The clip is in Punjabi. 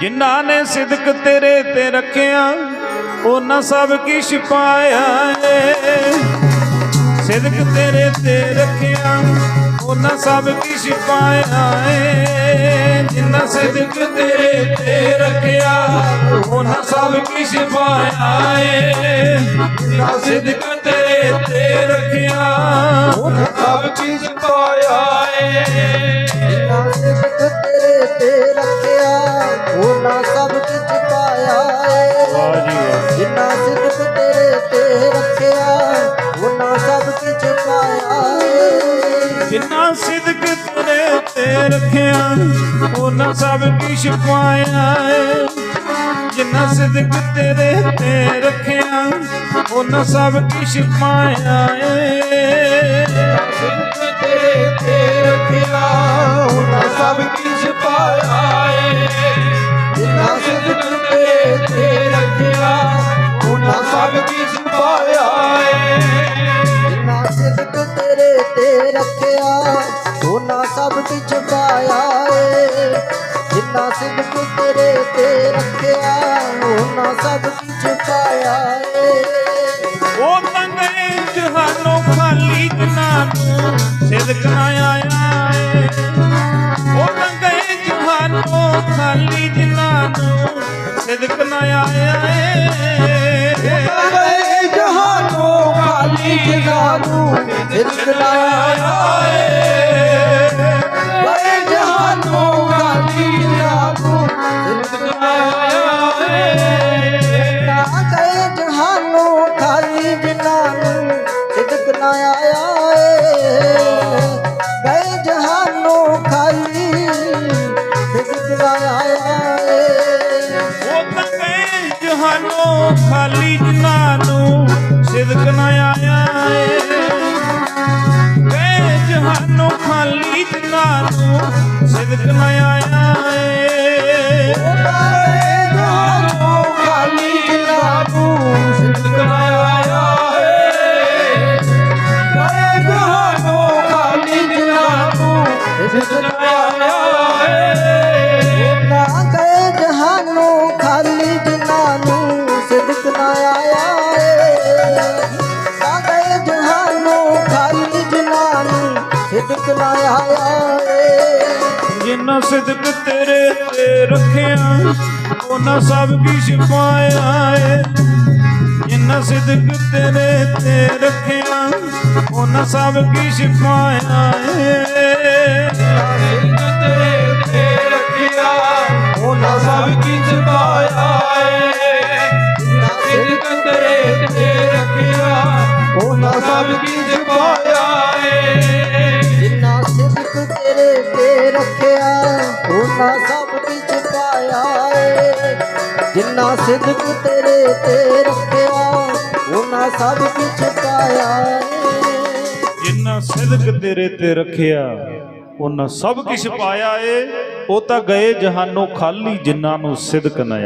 ਜਿਨ੍ਹਾਂ ਨੇ ਸਿਦਕ ਤੇਰੇ ਤੇ ਰੱਖਿਆ, ਉਹਨਾਂ ਸਭ ਕੀ ਛਪਾਇਆ ਏ। ਸਿਦਕ ਤੇਰੇ ਤੇ ਰੱਖਿਆ, ਉਹਨਾਂ ਸਭ ਕੀ ਪਾਇਆ ਏ। ਜਿਨ੍ਹਾਂ ਸਿਦਕ ਤੇਰੇ ਤੇ ਰੱਖਿਆ, ਉਹਨਾਂ ਸਭ ਕੀ ਛਪਾਇਆ ਏ। ਜਿਨ੍ਹਾਂ ਸਿਦਕ ਤੇਰੇ ਤੇ ਰੱਖਿਆ, ਉਹਨਾਂ ਸਭ ਕੀ ਪਾਇਆ ਜਿੰਨਾ ਸਿਦਕ ਤੇਰੇ ਤੇ ਰੱਖਿਆ, ਉਹਨਾਂ ਸਭ ਕੀ ਪਾਇਆ ਏ। ਜਿੰਨਾ ਸਿਦਕ ਤੇਰੇ ਤੇ ਰੱਖਿਆ, ਉਹਨਾਂ ਸਭ ਕੀ ਛਪਾਇਆ ਏ। ਸਿਦਕ ਤੇਰੇ ਤੇ ਰੱਖਿਆ, ਉਹਨਾਂ ਸਭ ਕੀ ਪਾਇਆ ਪਾਇਆ ਏ। ਜਿੰਨਾ ਸਿਦਕ ਤੇਰੇ ਤੇ ਰੱਖਿਆ ਉਹਨਾਂ ਸਭ ਕੁਝ ਪਾਇਆ ਏ। ਉਹ ਤਾਂ ਗਏ ਜਹਾਨੋਂ ਖਾਲੀ ਜਿਨ੍ਹਾਂ ਨੂੰ ਸਿਦਕ ਨਾ ਆਇਆ ਏ। ਉਹ ਤਾਂ ਗਏ ਜਹਾਨੋਂ ਖਾਲੀ ਜਿਨ੍ਹਾਂ ਨੂੰ ਸਿਦਕ ਨਾ ਆਇਆ ਏ ਗਏ ਜਹਾਨੋਂ ਖਾਲੀ ਜਗ੍ਹਾ ਨੂੰ ਸਿਦਕ ਲਾਇਆ ਗਏ ਖਾਲੀ ਜਿਨ੍ਹਾਂ ਨੂੰ ਸਿਦਕ ਨਾ ਆਇਆ ਏ ਗਏ ਜਹਾਨੋਂ ਖਾਲੀ ਜਿਨ੍ਹਾਂ ਨੂੰ ਸਿਦਕ ਨਾ ਆਇਆ ਏ ਜਹਾਨੋਂ ਖਾਲੀ ਜਿਨ੍ਹਾਂ ਨੂੰ ਸਿਦਕ ਨਾ ਆਇਆ ਏ ਗਏ ਜਹਾਨੋਂ ਖਾਲੀ ਜਿਨ੍ਹਾਂ ਨੂੰ ਸਿਦਕ ਸਿਦਕ ਤੇਰੇ ਤੇ ਰੱਖਿਆ। ਉਹਨਾਂ ਸਭ ਕੀ ਛਪਾਇਆ ਏ। ਜਿਨ੍ਹਾਂ ਸਿਦਕ ਤੇਰੇ ਤੇ ਰੱਖਿਆ, ਉਹਨਾਂ ਸਭ ਕੀ ਛਪਾਇਆ ਏ। ਸਿਦਕ ਤੇਰੇ ਤੇ ਰੱਖਿਆ, ਉਹਨਾਂ ਸਭ ਕੀ ਛਪਾਇਆ ਏ। ਸਿਦਕ ਤੇਰੇ ਤੇ ਰੱਖਿਆ, ਉਹਨਾਂ ਸਭ ਕੀ ਛਪਾਇਆ ਤੇਰੇ ਰੱਖਿਆ, ਉਹਨਾਂ ਸਭ ਵਿੱਚ ਪਾਇਆ ਏ। ਜਿੰਨਾ ਸਿਦਕ ਤੇਰੇ ਤੇ ਰੱਖਿਆ, ਉਹਨਾਂ ਸਭ ਵਿੱਚ ਪਾਇਆ ਏ। ਜਿੰਨਾ ਸਿਦਕ ਤੇਰੇ ਤੇ ਰੱਖਿਆ, ਉਹਨਾਂ ਸਭ ਕੁਝ ਪਾਇਆ ਏ। ਉਹ ਤਾਂ ਗਏ ਜਹਾਨੋਂ ਖਾਲੀ ਜਿਨ੍ਹਾਂ ਨੂੰ ਸਿਦਕ ਨਾ